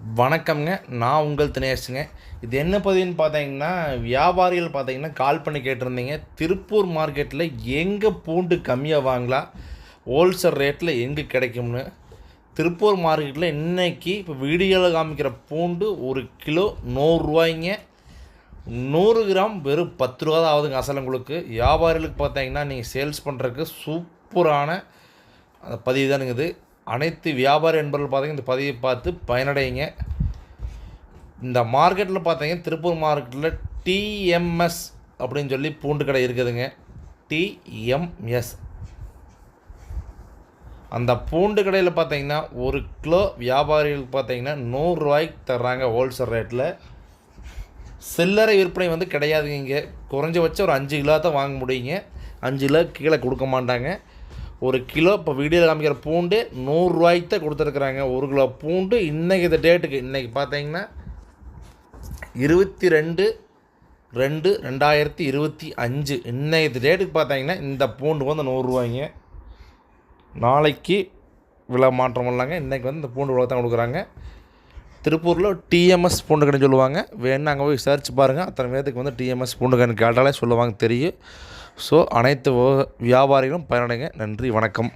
வணக்கம்ங்க. நான் உங்கள் தினேஷுங்க. இது என்ன பதிவுன்னு பார்த்தீங்கன்னா வியாபாரிகள் பார்த்தீங்கன்னா கால் பண்ணி கேட்டிருந்தீங்க. திருப்பூர் மார்க்கெட்டில் எங்கே பூண்டு கம்மியாக வாங்கலாம் ஹோல்சேல் ரேட்டில் எங்கே கிடைக்கும்னு? திருப்பூர் மார்க்கெட்டில் இன்னைக்கு இப்போ வீடியோவில் காமிக்கிற பூண்டு ஒரு கிலோ நூறுரூவாய்ங்க நூறு கிராம் வெறும் பத்து ரூபா தான் ஆகுதுங்க அசலங்களுக்கு வியாபாரிகளுக்கு பார்த்தீங்கன்னா நீங்கள் சேல்ஸ் பண்ணுறதுக்கு சூப்பரான அந்த பதிவு தானுங்க இது. அனைத்து வியாபாரி என்பவர்கள் பார்த்தீங்கன்னா இந்த பதிவை பார்த்து பயனடையுங்க இந்த மார்க்கெட்டில் பார்த்தீங்கன்னா திருப்பூர் மார்க்கெட்டில் டிஎம்எஸ் அப்படின்னு சொல்லி பூண்டு கடை இருக்குதுங்க. டிஎம்எஸ் அந்த பூண்டு கடையில் பார்த்தீங்கன்னா ஒரு கிலோ வியாபாரிகளுக்கு பார்த்தீங்கன்னா நூறுரூவாய்க்கு தர்றாங்க ஹோல்சேல் ரேட்டில் சில்லறை விற்பனை வந்து கிடையாதுங்க இங்கே. குறைஞ்சபட்சம் ஒரு அஞ்சு கிலோ தான் வாங்க முடியுங்க. அஞ்சு கிலோ கீழே கொடுக்க மாட்டாங்க. ஒரு கிலோ இப்போ வீடியோவில் காமிக்கிற பூண்டு நூறுரூவாய்க்கு தான் கொடுத்துருக்குறாங்க. ஒரு கிலோ பூண்டு இன்றைக்கி இந்த டேட்டுக்கு இன்றைக்கி பார்த்தீங்கன்னா இருபத்தி ரெண்டு ரெண்டு ரெண்டாயிரத்தி இருபத்தி அஞ்சு. இன்னைக்கு டேட்டுக்கு பார்த்தீங்கன்னா இந்த பூண்டு வந்து நூறுரூவாய்ங்க நாளைக்கு விலை மாற்றம் இல்லைங்க. இன்றைக்கி வந்து இந்த பூண்டு விலை தான் கொடுக்குறாங்க. திருப்பூரில் டிஎம்எஸ் பூண்டு கடைன்னு சொல்லுவாங்க. வேணும் அங்கே போய் சர்ச் பாருங்கள் அத்தனை பேர்த்துக்கு வந்து டிஎம்எஸ் பூண்டு கடைன்னு கேட்டாலே சொல்லுவாங்க தெரியும். ஸோ அனைத்து வியாபாரிகளும் பயனடைங்க. நன்றி வணக்கம்.